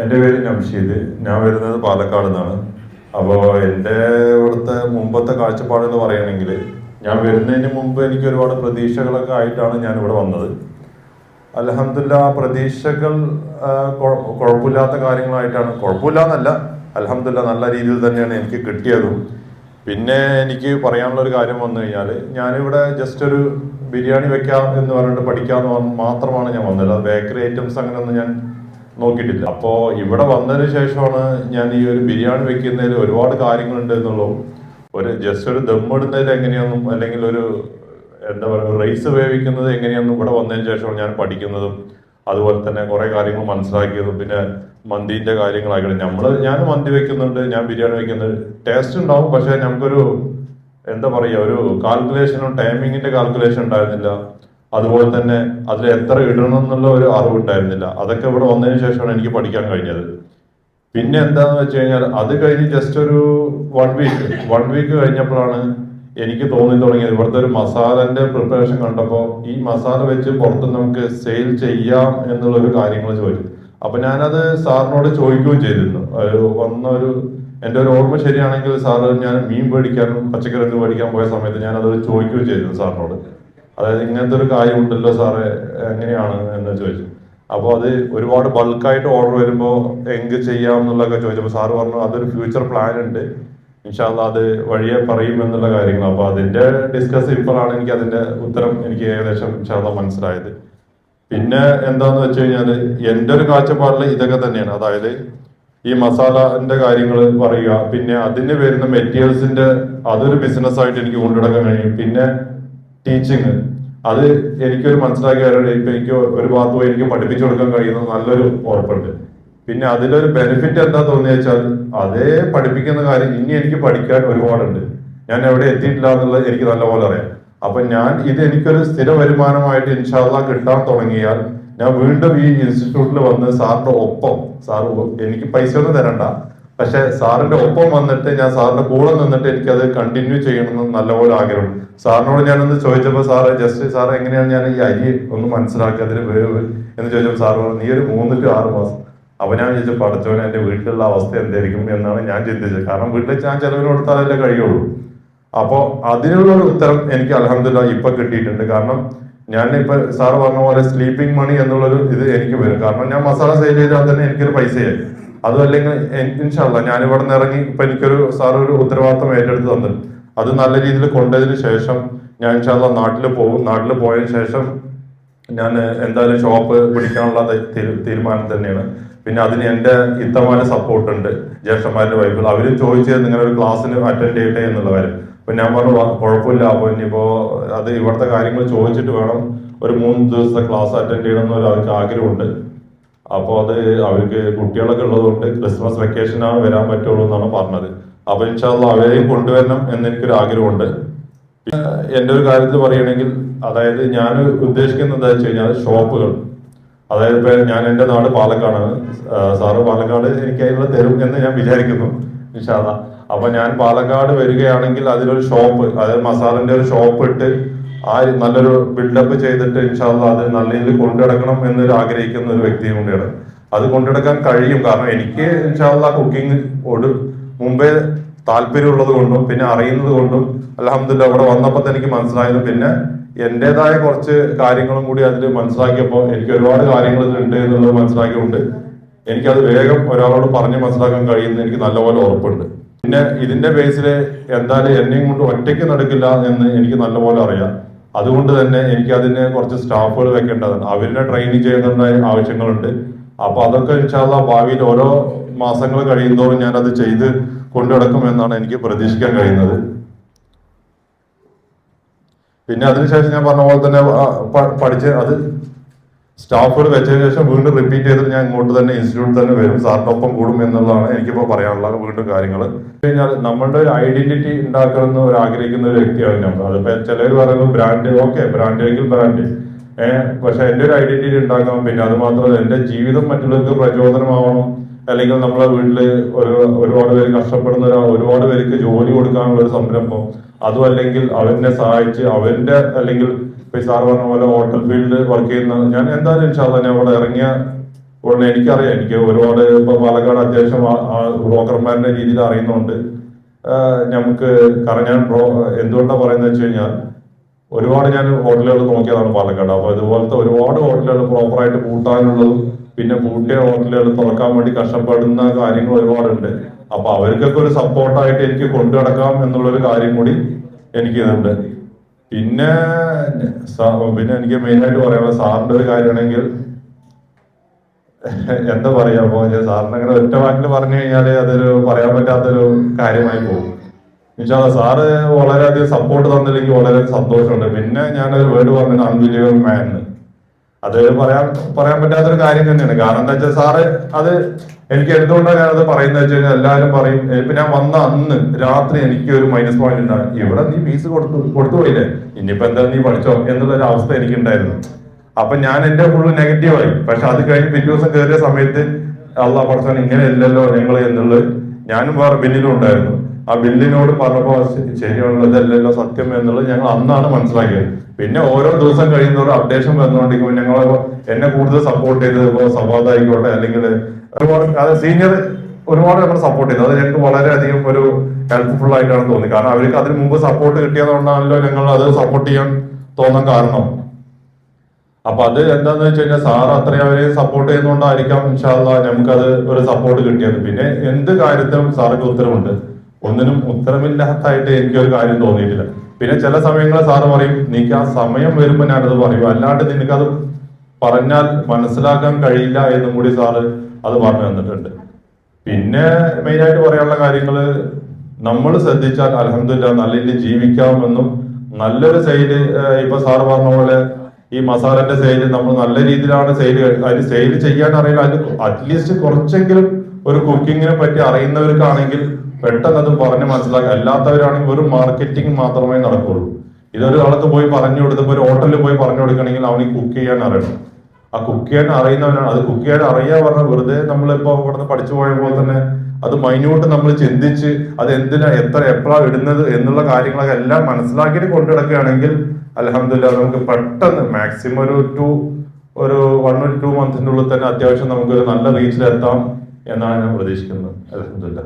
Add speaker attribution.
Speaker 1: എന്റെ പേര് നംഷീദ്. ഞാൻ വരുന്നത് പാലക്കാട് നിന്നാണ്. അപ്പോൾ എന്റെ ഇവിടുത്തെ മുമ്പത്തെ കാഴ്ചപ്പാട് എന്ന് പറയുകയാണെങ്കിൽ ഞാൻ വരുന്നതിന് മുമ്പ് എനിക്ക് ഒരുപാട് പ്രതീക്ഷകളൊക്കെ ആയിട്ടാണ് ഞാൻ ഇവിടെ വന്നത്. അലഹമില്ല പ്രതീക്ഷകൾ കുഴപ്പമില്ലാത്ത കാര്യങ്ങളായിട്ടാണ്. കുഴപ്പമില്ല എന്നല്ല അലഹമില്ല നല്ല രീതിയിൽ തന്നെയാണ് എനിക്ക് കിട്ടിയതും. പിന്നെ എനിക്ക് പറയാനുള്ള ഒരു കാര്യം വന്നു കഴിഞ്ഞാൽ ഞാനിവിടെ ജസ്റ്റ് ഒരു ബിരിയാണി വെക്കാം എന്ന് പറഞ്ഞിട്ട് പഠിക്കാമെന്ന് മാത്രമാണ് ഞാൻ വന്നത്. ബേക്കറി ഐറ്റംസ് അങ്ങനെയൊന്നും ഞാൻ നോക്കിയിട്ടില്ല. അപ്പോ ഇവിടെ വന്നതിന് ശേഷമാണ് ഞാൻ ഈ ഒരു ബിരിയാണി വെക്കുന്നതിൽ ഒരുപാട് കാര്യങ്ങളുണ്ട് എന്നുള്ളതും ഒരു ജസ്റ്റ് ഒരു ദമ്മിടുന്നതിൽ എങ്ങനെയാണെന്നും അല്ലെങ്കിൽ ഒരു എന്താ പറയുക റൈസ് വേവിക്കുന്നത് എങ്ങനെയാണെന്നും ഇവിടെ വന്നതിന് ശേഷമാണ് ഞാൻ പഠിക്കുന്നതും അതുപോലെ തന്നെ കുറെ കാര്യങ്ങൾ മനസ്സിലാക്കിയതും പിന്നെ മന്തിന്റെ കാര്യങ്ങളായിക്കോട്ടെ. നമ്മൾ ഞാൻ മന്തി വെക്കുന്നുണ്ട് ഞാൻ ബിരിയാണി വെക്കുന്നുണ്ട്. ടേസ്റ്റ് ഉണ്ടാവും പക്ഷെ നമുക്കൊരു എന്താ പറയുക ഒരു കാൽക്കുലേഷനും ടൈമിങ്ങിന്റെ കാൽക്കുലേഷൻ ഉണ്ടായിരുന്നില്ല. അതുപോലെ തന്നെ അതിൽ എത്ര ഇടണം എന്നുള്ള ഒരു അറിവുണ്ടായിരുന്നില്ല അതൊക്കെ ഇവിടെ വന്നതിന് ശേഷമാണ് എനിക്ക് പഠിക്കാൻ കഴിഞ്ഞത്. പിന്നെ എന്താന്ന് വെച്ച് കഴിഞ്ഞാൽ അത് കഴിഞ്ഞ് ജസ്റ്റ് ഒരു വൺ വീക്ക് വൺ വീക്ക് കഴിഞ്ഞപ്പോഴാണ് എനിക്ക് തോന്നി തുടങ്ങിയത്. ഇവിടുത്തെ ഒരു മസാലന്റെ പ്രിപ്പറേഷൻ കണ്ടപ്പോൾ ഈ മസാല വെച്ച് പുറത്ത് നമുക്ക് സെയിൽ ചെയ്യാം എന്നുള്ള ഒരു കാര്യങ്ങൾ ചോദിച്ചു. അപ്പൊ ഞാനത് സാറിനോട് ചോദിക്കുകയും ചെയ്തിരുന്നു. ഒരു വന്നൊരു എന്റെ ഒരു ഓർമ്മ ശരിയാണെങ്കിൽ സാറ് ഞാൻ മീൻ മേടിക്കാനും പച്ചക്കറി മേടിക്കാൻ പോയ സമയത്ത് ഞാനത് ചോദിക്കുകയും ചെയ്തിരുന്നു സാറിനോട്. അതായത് ഇങ്ങനത്തെ ഒരു കാര്യം ഉണ്ടല്ലോ സാറേ എങ്ങനെയാണ് എന്ന് ചോദിച്ചു. അപ്പോൾ അത് ഒരുപാട് ബൾക്കായിട്ട് ഓർഡർ വരുമ്പോൾ എങ്ക് ചെയ്യാം എന്നുള്ളതൊക്കെ ചോദിച്ചപ്പോൾ സാറ് പറഞ്ഞു അതൊരു ഫ്യൂച്ചർ പ്ലാൻ ഉണ്ട്. ഇൻഷാല്ല അത് വഴിയെ പറയും എന്നുള്ള കാര്യങ്ങൾ അപ്പോൾ അതിന്റെ ഡിസ്കസ് ഇപ്പോഴാണ് എനിക്ക് അതിന്റെ ഉത്തരം എനിക്ക് ഏകദേശം ഇൻഷാല്ല മനസ്സിലായത്. പിന്നെ എന്താന്ന് വെച്ച് കഴിഞ്ഞാൽ എന്റെ ഒരു കാഴ്ചപ്പാടിൽ ഇതൊക്കെ തന്നെയാണ്. അതായത് ഈ മസാലന്റെ കാര്യങ്ങൾ പറയുക പിന്നെ അതിന് വരുന്ന മെറ്റീരിയൽസിന്റെ അതൊരു ബിസിനസ് ആയിട്ട് എനിക്ക് കൊണ്ടുനടക്കാൻ കഴിയും. പിന്നെ ടീച്ചിങ് അത് എനിക്കൊരു മനസ്സിലാക്കിയ ഇപ്പൊ എനിക്ക് ഒരു ഭാഗത്ത് പോയി എനിക്ക് പഠിപ്പിച്ചു കൊടുക്കാൻ കഴിയുന്ന നല്ലൊരു ഉറപ്പുണ്ട്. പിന്നെ അതിലൊരു ബെനിഫിറ്റ് എന്താ തോന്നിയ വെച്ചാൽ അതേ പഠിപ്പിക്കുന്ന കാര്യം ഇനി എനിക്ക് പഠിക്കാൻ ഒരുപാടുണ്ട്. ഞാൻ എവിടെ എത്തിയിട്ടില്ല എന്നുള്ളത് എനിക്ക് നല്ലപോലെ അറിയാം. അപ്പൊ ഞാൻ ഇത് എനിക്കൊരു സ്ഥിര വരുമാനമായിട്ട് ഇൻഷാല്ല കിട്ടാൻ തുടങ്ങിയാൽ ഞാൻ വീണ്ടും ഈ ഇൻസ്റ്റിറ്റ്യൂട്ടിൽ വന്ന് സാറിന്റെ ഒപ്പം സാർ എനിക്ക് പൈസ ഒന്നും തരണ്ട. പക്ഷെ സാറിന്റെ ഒപ്പം വന്നിട്ട് ഞാൻ സാറിന്റെ കൂടെ നിന്നിട്ട് എനിക്കത് കണ്ടിന്യൂ ചെയ്യണമെന്ന് നല്ലപോലെ ആഗ്രഹം. സാറിനോട് ഞാനൊന്ന് ചോദിച്ചപ്പോൾ സാറ് ജസ്റ്റ് സാർ എങ്ങനെയാണ് ഞാൻ ഈ അരി ഒന്ന് മനസ്സിലാക്കുക അതിന് വേവ്? എന്ന് ചോദിച്ചപ്പോൾ സാർ പറഞ്ഞു നീ ഒരു മൂന്ന് ടു ആറ് മാസം. അപ്പൊ ഞാൻ ചോദിച്ചു പഠിച്ചവന് എന്റെ വീട്ടിലുള്ള അവസ്ഥ എന്തായിരിക്കും? എന്നാണ് ഞാൻ ചിന്തിച്ചത്. കാരണം വീട്ടിൽ ഞാൻ ചെലവിന് കൊടുത്താലല്ലേ കഴിയുള്ളൂ. അപ്പോൾ അതിനുള്ള ഒരു ഉത്തരം എനിക്ക് അലഹമില്ല ഇപ്പൊ കിട്ടിയിട്ടുണ്ട്. കാരണം ഞാൻ ഇപ്പൊ സാർ പറഞ്ഞ പോലെ സ്ലീപ്പിംഗ് മണി എന്നുള്ളൊരു ഇത് എനിക്ക് വരും. കാരണം ഞാൻ മസാല സെയിൽ ചെയ്താൽ തന്നെ എനിക്കൊരു പൈസയായി. അതും അല്ലെങ്കിൽ ഇൻഷാല്ല ഞാൻ ഇവിടെ നിന്ന് ഇറങ്ങി ഇപ്പൊ എനിക്കൊരു സാർ ഒരു ഉത്തരവാദിത്തം ഏറ്റെടുത്ത് തന്നു. അത് നല്ല രീതിയിൽ കൊണ്ടതിന് ശേഷം ഞാൻ ഇൻഷാല്ല നാട്ടിൽ പോകും. നാട്ടിൽ പോയതിനു ശേഷം ഞാൻ എന്തായാലും ഷോപ്പ് പിടിക്കാനുള്ള തീരുമാനം തന്നെയാണ്. പിന്നെ അതിന് എന്റെ ഇത്തമാരെ സപ്പോർട്ട് ഉണ്ട് ജ്യേഷ്ഠന്മാരുടെ വൈഫിൽ. അവരും ചോദിച്ചത് നിങ്ങളുടെ ഒരു ക്ലാസ്സിന് അറ്റൻഡ് ചെയ്യട്ടെ എന്നുള്ള കാര്യം. അപ്പൊ ഞാൻ പറഞ്ഞു "വാ, കുഴപ്പമില്ല. അപ്പൊ ഇനിയിപ്പോ അത് ഇവിടുത്തെ കാര്യങ്ങൾ ചോദിച്ചിട്ട് വേണം ഒരു മൂന്ന് ദിവസത്തെ ക്ലാസ് അറ്റൻഡ് ചെയ്യണം എന്നൊരു അവർക്ക് ആഗ്രഹമുണ്ട്. അപ്പോൾ അത് അവർക്ക് കുട്ടികളൊക്കെ ഉള്ളതുകൊണ്ട് ക്രിസ്മസ് വെക്കേഷനാണ് വരാൻ പറ്റുള്ളൂ എന്നാണ് പറഞ്ഞത്. അപ്പൊ ഇൻഷാല്ല അവരെയും കൊണ്ടുവരണം എന്ന് എനിക്കൊരു ആഗ്രഹമുണ്ട് എന്റെ ഒരു കാര്യത്തിൽ പറയുകയാണെങ്കിൽ അതായത് ഞാൻ ഉദ്ദേശിക്കുന്നത് എന്താ വെച്ച് കഴിഞ്ഞാൽ ഷോപ്പുകൾ. അതായത് ഇപ്പൊ ഞാൻ എന്റെ നാട് പാലക്കാടാണ്. സാറ് പാലക്കാട് എനിക്ക് അതിനുള്ള തരും എന്ന് ഞാൻ വിചാരിക്കുന്നു നിഷാദ അപ്പൊ ഞാൻ പാലക്കാട് വരികയാണെങ്കിൽ അതിലൊരു ഷോപ്പ് അതായത് മസാലിന്റെ ഒരു ഷോപ്പ് ഇട്ട് ആ നല്ലൊരു ബിൽഡപ്പ് ചെയ്തിട്ട് ഇൻഷാല്ല അത് നല്ല രീതിയിൽ കൊണ്ടുനടക്കണം എന്നൊരു ആഗ്രഹിക്കുന്ന ഒരു വ്യക്തിയും കൂടിയാണ്. അത് കൊണ്ടുനടക്കാൻ കഴിയും. കാരണം എനിക്ക് ഇൻഷാല്ല കുക്കിംഗ് ഒരു മുമ്പേ താല്പര്യമുള്ളത് കൊണ്ടും പിന്നെ അറിയുന്നത് കൊണ്ടും അലഹമില്ല അവിടെ വന്നപ്പോൾ എനിക്ക് മനസ്സിലായത് പിന്നെ എന്റേതായ കുറച്ച് കാര്യങ്ങളും കൂടി അതിൽ മനസ്സിലാക്കിയപ്പോൾ എനിക്ക് ഒരുപാട് കാര്യങ്ങൾ ഇതിലുണ്ട് എന്നുള്ളത് മനസ്സിലാക്കിയുണ്ട് എനിക്കത് വേഗം ഒരാളോട് പറഞ്ഞ് മനസ്സിലാക്കാൻ കഴിയുന്ന എനിക്ക് നല്ലപോലെ ഉറപ്പുണ്ട്. പിന്നെ ഇതിന്റെ ബേസിൽ എന്തായാലും എന്നെയും കൊണ്ട് ഒറ്റയ്ക്ക് നടക്കില്ല എന്ന് എനിക്ക് നല്ലപോലെ അറിയാം. അതുകൊണ്ട് തന്നെ എനിക്ക് അതിന് കുറച്ച് സ്റ്റാഫുകൾ വെക്കേണ്ടതാണ് അവരിനെ ട്രെയിനിങ് ചെയ്യേണ്ട ആവശ്യങ്ങളുണ്ട്. അപ്പൊ അതൊക്കെ ഇൻഷാല്ല ഭാവിയിൽ ഓരോ മാസങ്ങൾ കഴിയുന്തോറും ഞാൻ അത് ചെയ്ത് കൊണ്ടുനടക്കും എന്നാണ് എനിക്ക് പ്രതീക്ഷിക്കാൻ കഴിയുന്നത്. പിന്നെ അതിനുശേഷം ഞാൻ പറഞ്ഞ പോലെ തന്നെ പഠിച്ച് അത് സ്റ്റാഫുകൾ വെച്ചതിന് ശേഷം വീണ്ടും റിപ്പീറ്റ് ചെയ്തിട്ട് ഞാൻ ഇങ്ങോട്ട് തന്നെ ഇൻസ്റ്റിറ്റ്യൂട്ട് തന്നെ വരും. സാറിനൊപ്പം കൂടും എന്നുള്ളതാണ് എനിക്കിപ്പോൾ പറയാനുള്ള വീണ്ടും കാര്യങ്ങൾ കഴിഞ്ഞാൽ നമ്മളുടെ ഒരു ഐഡന്റിറ്റി ഉണ്ടാക്കണമെന്ന് ഒരു ആഗ്രഹിക്കുന്ന ഒരു വ്യക്തിയാണ് നമ്മൾ അതിപ്പോ ചിലർ പറയുന്നത് ബ്രാൻഡ് ഓക്കെ ബ്രാൻഡ് എങ്കിൽ ബ്രാൻഡ് ഏഹ് പക്ഷെ എന്റെ ഒരു ഐഡന്റിറ്റി ഉണ്ടാക്കണം. പിന്നെ അത് മാത്രമല്ല എന്റെ ജീവിതം മറ്റുള്ളവർക്ക് പ്രചോദനമാവണം. അല്ലെങ്കിൽ നമ്മളെ വീട്ടിൽ ഒരു ഒരുപാട് പേര് കഷ്ടപ്പെടുന്ന ഒരു ഒരുപാട് പേർക്ക് ജോലി കൊടുക്കാനുള്ള ഒരു സംരംഭം. അതും അല്ലെങ്കിൽ അവരെ സഹായിച്ച് അവന്റെ അല്ലെങ്കിൽ സാർ പറഞ്ഞ പോലെ ഹോട്ടൽ ഫീൽഡ് വർക്ക് ചെയ്യുന്ന ഞാൻ എന്തായാലും ഇൻഷാല്ല ഞാൻ അവിടെ ഇറങ്ങിയ ഉടനെ എനിക്കറിയാം. എനിക്ക് ഒരുപാട് ഇപ്പൊ പാലക്കാട് അത്യാവശ്യം ബ്രോക്കർമാരുടെ രീതിയിൽ അറിയുന്നുണ്ട്. നമുക്ക് കാരണം ഞാൻ എന്തുകൊണ്ടാണ് പറയുന്നത് വെച്ച് കഴിഞ്ഞാൽ ഒരുപാട് ഞാൻ ഹോട്ടലുകൾ നോക്കിയതാണ് പാലക്കാട്. അപ്പൊ ഇതുപോലത്തെ ഒരുപാട് ഹോട്ടലുകൾ പ്രോപ്പറായിട്ട് പൂട്ടാനുള്ളതും പിന്നെ പൂട്ടിയ ഹോട്ടലുകൾ തുറക്കാൻ വേണ്ടി കഷ്ടപ്പെടുന്ന കാര്യങ്ങൾ ഒരുപാടുണ്ട്. അപ്പൊ അവർക്കൊക്കെ ഒരു സപ്പോർട്ടായിട്ട് എനിക്ക് കൊണ്ടു നടക്കാം എന്നുള്ളൊരു കാര്യം കൂടി എനിക്ക് ഇതുണ്ട്. പിന്നെ പിന്നെ എനിക്ക് മെയിനായിട്ട് പറയാനുള്ള സാറിന്റെ ഒരു കാര്യമാണെങ്കിൽ എന്താ പറയാ അപ്പൊ സാറിന് അങ്ങനെ ഒറ്റ വാക്കിൽ പറഞ്ഞു കഴിഞ്ഞാൽ അതൊരു പറയാൻ പറ്റാത്തൊരു കാര്യമായി പോകും. എന്നുവെച്ചാൽ സാറ് വളരെയധികം സപ്പോർട്ട് തന്നില്ലെങ്കിൽ വളരെ സന്തോഷമുണ്ട്. പിന്നെ ഞാനൊരു വേർഡ് പറഞ്ഞത് അൺബിലീവബിൾ മാൻ അത് പറയാൻ പറയാൻ പറ്റാത്തൊരു കാര്യം തന്നെയാണ്. കാരണം എന്താ വെച്ചാൽ സാറ് അത് എനിക്ക് എന്തുകൊണ്ടാണ് ഞാനത് പറയുന്നത് വെച്ച് കഴിഞ്ഞാൽ എല്ലാവരും പറയും ഇപ്പൊ ഞാൻ വന്ന അന്ന് രാത്രി എനിക്ക് ഒരു മൈനസ് പോയിന്റ് ഉണ്ടാകും ഇവിടെ നീ ഫീസ് കൊടുത്തു കൊടുത്തു പോയില്ലേ? ഇനിയിപ്പോ എന്താ നീ പഠിച്ചോ? എന്നുള്ള ഒരു അവസ്ഥ എനിക്ക് ഉണ്ടായിരുന്നു അപ്പൊ ഞാൻ എന്റെ ഫുള്ള് നെഗറ്റീവായി പക്ഷെ അത് കഴിഞ്ഞ് പിറ്റേ ദിവസം കയറിയ സമയത്ത് അള്ളാ പഠിച്ചാൽ ഇങ്ങനെ ഇല്ലല്ലോ ഞങ്ങൾ എന്നുള്ളത് ഞാനും വേറെ ബില്ലിലും ഉണ്ടായിരുന്നു. ആ ബില്ലിനോട് പറഞ്ഞപ്പോ ശരിയുള്ളതല്ലല്ലോ സത്യം എന്നുള്ളത് ഞങ്ങൾ അന്നാണ് മനസ്സിലാക്കിയത്. പിന്നെ ഓരോ ദിവസം കഴിയുന്നവരും അപ്ഡേഷൻ വന്നുകൊണ്ടിരിക്കുമ്പോൾ ഞങ്ങൾ എന്നെ കൂടുതൽ സപ്പോർട്ട് ചെയ്ത് ഇപ്പോൾ സവാദ് ആയിക്കോട്ടെ അല്ലെങ്കിൽ ഒരുപാട് അത് സീനിയർ ഒരുപാട് നമ്മൾ സപ്പോർട്ട് ചെയ്തു അത് ഞങ്ങൾക്ക് വളരെയധികം ഒരു ഹെൽപ്ഫുൾ ആയിട്ടാണ് തോന്നി. കാരണം അവർക്ക് അതിന് മുമ്പ് സപ്പോർട്ട് കിട്ടിയതുകൊണ്ടാണല്ലോ ഞങ്ങൾ അത് സപ്പോർട്ട് ചെയ്യാൻ തോന്നാൻ കാരണം. അപ്പൊ അത് എന്താന്ന് വെച്ച് കഴിഞ്ഞാൽ സാർ അത്രയും അവരെ സപ്പോർട്ട് ചെയ്യുന്നതുകൊണ്ടായിരിക്കാം ഇൻഷാല്ല നമുക്കത് ഒരു സപ്പോർട്ട് കിട്ടിയത്. പിന്നെ എന്ത് കാര്യത്തിനും സാർക്ക് ഉത്തരവുണ്ട്. ഒന്നിനും ഉത്തരമില്ലാത്തായിട്ട് എനിക്കൊരു കാര്യം തോന്നിയിട്ടില്ല. പിന്നെ ചില സമയങ്ങളിൽ സാറ് പറയും നീക്ക് ആ സമയം വരുമ്പോൾ ഞാനത് പറയും. അല്ലാണ്ട് നിനക്കത് പറഞ്ഞാൽ മനസ്സിലാക്കാൻ കഴിയില്ല എന്നും കൂടി സാറ് അത് പറഞ്ഞു തന്നിട്ടുണ്ട്. പിന്നെ മെയിനായിട്ട് പറയാനുള്ള കാര്യങ്ങൾ നമ്മൾ ശ്രദ്ധിച്ചാൽ അലഹമില്ല നല്ല രീതിയിൽ ജീവിക്കാമെന്നും നല്ലൊരു സെയിൽ ഇപ്പൊ സാറ് പറഞ്ഞ പോലെ ഈ മസാലന്റെ സെയിൽ നമ്മൾ നല്ല രീതിയിലാണ് സെയിൽ അതിന് സെയിൽ ചെയ്യാൻ അറിയില്ല. അറ്റ്ലീസ്റ്റ് കുറച്ചെങ്കിലും ഒരു കുക്കിങ്ങിനെ പറ്റി അറിയുന്നവർക്കാണെങ്കിൽ പെട്ടെന്ന് അത് പറഞ്ഞ് മനസ്സിലാക്കുക അല്ലാത്തവരാണെങ്കിൽ വെറും മാർക്കറ്റിംഗ് മാത്രമേ നടക്കുള്ളൂ. ഇതൊരു ആൾക്ക് പോയി പറഞ്ഞു കൊടുത്തപ്പോൾ ഒരു ഹോട്ടലിൽ പോയി പറഞ്ഞു കൊടുക്കണമെങ്കിൽ അവന് കുക്ക് ചെയ്യാൻ അറിയണം. ആ കുക്ക് ചെയ്യാൻ അറിയുന്നവനാണ്. അത് കുക്ക് ചെയ്യാൻ അറിയാ പറഞ്ഞ വെറുതെ നമ്മളിപ്പോ ഇവിടുന്ന് പഠിച്ചു പോയ പോലെ തന്നെ അത് മൈന്യൂട്ട് നമ്മൾ ചിന്തിച്ച് അത് എന്തിനാ എത്ര എപ്പോഴാണ് ഇടുന്നത് എന്നുള്ള കാര്യങ്ങളൊക്കെ എല്ലാം മനസ്സിലാക്കിയിട്ട് കൊണ്ടുനടക്കുകയാണെങ്കിൽ അലഹമില്ല നമുക്ക് പെട്ടെന്ന് മാക്സിമം ഒരു ടു ഒരു വൺ ടു മന്ത്സിന്റെ ഉള്ളിൽ തന്നെ അത്യാവശ്യം നമുക്ക് ഒരു നല്ല റീച്ചിലെത്താം എന്നാണ് ഞാൻ പ്രതീക്ഷിക്കുന്നത്. അലഹമില്ല